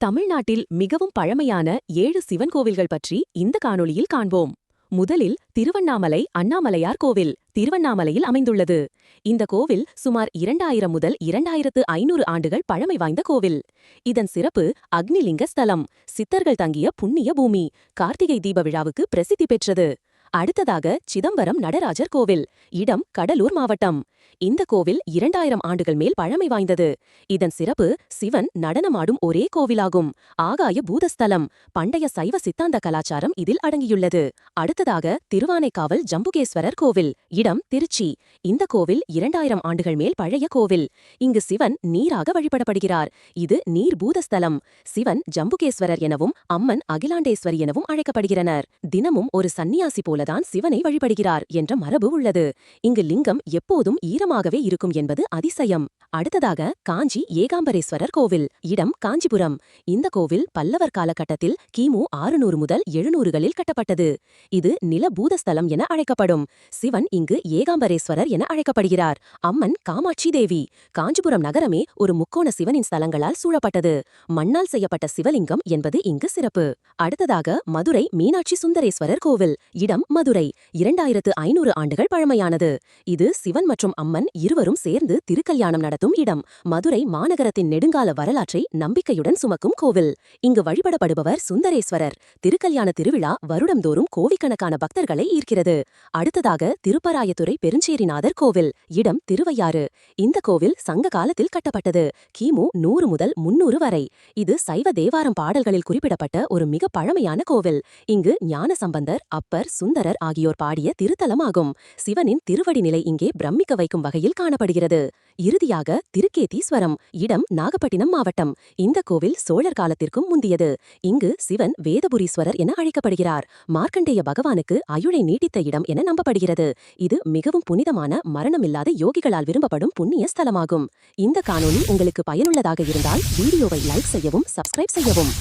தமிழ்நாட்டில் மிகவும் பழமையான ஏழு சிவன் கோவில்கள் பற்றி இந்த காணொளியில் காண்போம். முதலில் திருவண்ணாமலை அண்ணாமலையார் கோவில் திருவண்ணாமலையில் அமைந்துள்ளது. இந்த கோவில் சுமார் இரண்டாயிரம் முதல் இரண்டாயிரத்து ஐநூறு ஆண்டுகள் பழமை வாய்ந்த கோவில். இதன் சிறப்பு அக்னிலிங்க ஸ்தலம் சித்தர்கள் தங்கிய புண்ணிய பூமி கார்த்திகை தீப விழாவுக்கு பிரசித்தி பெற்றது. அடுத்ததாக சிதம்பரம் நடராஜர் கோவில் இடம் கடலூர் மாவட்டம். இந்த கோவில் இரண்டாயிரம் ஆண்டுகள் மேல் பழமை வாய்ந்தது. இதன் சிறப்பு சிவன் நடனமாடும் ஒரே கோவிலாகும். ஆகாய பூதஸ்தலம் பண்டைய சைவ சித்தாந்த கலாச்சாரம் இதில் அடங்கியுள்ளது. அடுத்ததாக திருவானைக்காவல் ஜம்புகேஸ்வரர் கோவில் இடம் திருச்சி. இந்த கோவில் இரண்டாயிரம் ஆண்டுகள் மேல் பழைய கோவில். இங்கு சிவன் நீராக வழிபடப்படுகிறார். இது நீர் பூதஸ்தலம். சிவன் ஜம்புகேஸ்வரர் எனவும் அம்மன் அகிலாண்டேஸ்வரி எனவும் அழைக்கப்படுகிறனர். தினமும் ஒரு சந்நியாசி போலதான் சிவனை வழிபடுகிறார் என்ற மரபு உள்ளது. இங்கு லிங்கம் எப்போதும் ஈரமாகவே இருக்கும் என்பது அதிசயம். அடுத்ததாக காஞ்சி ஏகாம்பரேஸ்வரர் கோவில். இடம் காஞ்சிபுரம். இந்த கோவில் பல்லவர் காலகட்டத்தில் கிமு ஆறுநூறு முதல் எழுநூறுகளில் கட்டப்பட்டது. இது நில பூதஸ்தலம் என அழைக்கப்படும். சிவன் இங்கு ஏகாம்பரேஸ்வரர் என அழைக்கப்படுகிறார். அம்மன் காமாட்சி தேவி. காஞ்சிபுரம் நகரமே ஒரு முக்கோண சிவனின் ஸ்தலங்களால் சூழப்பட்டது. மண்ணால் செய்யப்பட்ட சிவலிங்கம் என்பது இங்கு சிறப்பு. அடுத்ததாக மதுரை மீனாட்சி சுந்தரேஸ்வரர் கோவில். இடம் மதுரை இரண்டாயிரத்து ஐநூறு ஆண்டுகள் பழமையானது. இது சிவன் மற்றும் அம்மன் இருவரும் சேர்ந்து திருக்கல்யாணம் நடத்தும் இடம். மதுரை மாநகரத்தின் நெடுங்கால வரலாற்றை நம்பிக்கையுடன் சுமக்கும் கோவில். இங்கு வழிபடப்படுபவர் சுந்தரேஸ்வரர். திருக்கல்யாண திருவிழா வருடம்தோறும் கோவிக்கணக்கான பக்தர்களை ஈர்க்கிறது. அடுத்ததாக திருப்பராயத்துறை பெருஞ்சேரிநாதர் கோவில் இடம் திருவையாறு. இந்த கோவில் சங்க காலத்தில் கட்டப்பட்டது. கிமு நூறு முதல் முன்னூறு வரை. இது சைவ தேவாரம் பாடல்களில் குறிப்பிடப்பட்ட ஒரு மிக பழமையான கோவில். இங்கு ஞானசம்பந்தர் அப்பர் சுந்தர் சுந்தரர் ஆகியோர் பாடிய திருத்தலமாகும். சிவனின் திருவடி நிலை இங்கே பிரமிக்க வைக்கும் வகையில் காணப்படுகிறது. இறுதியாக திருக்கேதீஸ்வரம் இடம் நாகப்பட்டினம் மாவட்டம். இந்த கோவில் சோழர் காலத்திற்கும் முந்தியது. இங்கு சிவன் வேதபுரீஸ்வரர் என அழைக்கப்படுகிறார். மார்க்கண்டேய பகவானுக்கு அயுளை நீட்டித்த இடம் என நம்பப்படுகிறது. இது மிகவும் புனிதமான மரணமில்லாத யோகிகளால் விரும்பப்படும் புண்ணிய ஸ்தலமாகும். இந்த காணொலி உங்களுக்கு பயனுள்ளதாக இருந்தால் வீடியோவை லைக் செய்யவும் சப்ஸ்கிரைப் செய்யவும்.